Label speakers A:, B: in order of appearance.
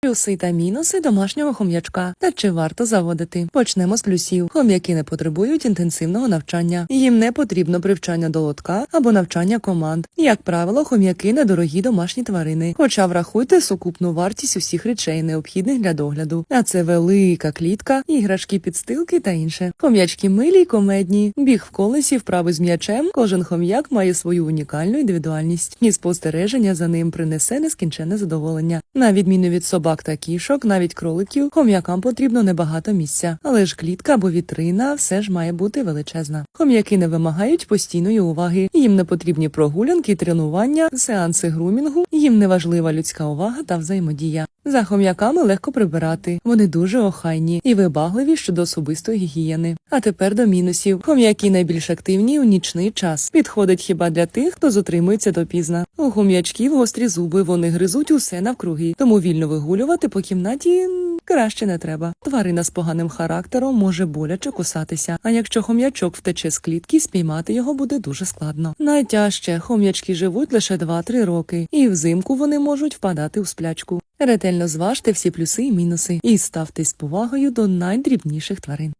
A: Плюси та мінуси домашнього хом'ячка. Та чи варто заводити? Почнемо з плюсів. Хом'яки не потребують інтенсивного навчання. Їм не потрібно привчання до лотка або навчання команд. Як правило, хом'яки недорогі домашні тварини. Хоча врахуйте сукупну вартість усіх речей, необхідних для догляду. А це велика клітка, іграшки, підстилки та інше. Хом'ячки милі й комедні. Біг в колесі, вправи з м'ячем. Кожен хом'як має свою унікальну індивідуальність, і спостереження за ним принесе нескінченне задоволення. На відміну від собак та кішок, навіть кроликів, хом'якам потрібно небагато місця, але ж клітка або вітрина все ж має бути величезна. Хом'яки не вимагають постійної уваги, їм не потрібні прогулянки, тренування, сеанси грумінгу, їм не важлива людська увага та взаємодія. За хом'яками легко прибирати, вони дуже охайні і вибагливі щодо особистої гігієни. А тепер до мінусів. Хом'яки найбільш активні у нічний час. Підходить хіба для тих, хто затримується допізна. У хом'ячків гострі зуби, вони гризуть усе навкруги, тому вільно вигулювати по кімнаті краще не треба. Тварина з поганим характером може боляче кусатися. А якщо хом'ячок втече з клітки, спіймати його буде дуже складно. Найтяжче хом'ячки живуть лише 2-3 роки, і взимку вони можуть впадати у сплячку. Ретельно зважте всі плюси і мінуси і ставтесь з повагою до найдрібніших тварин.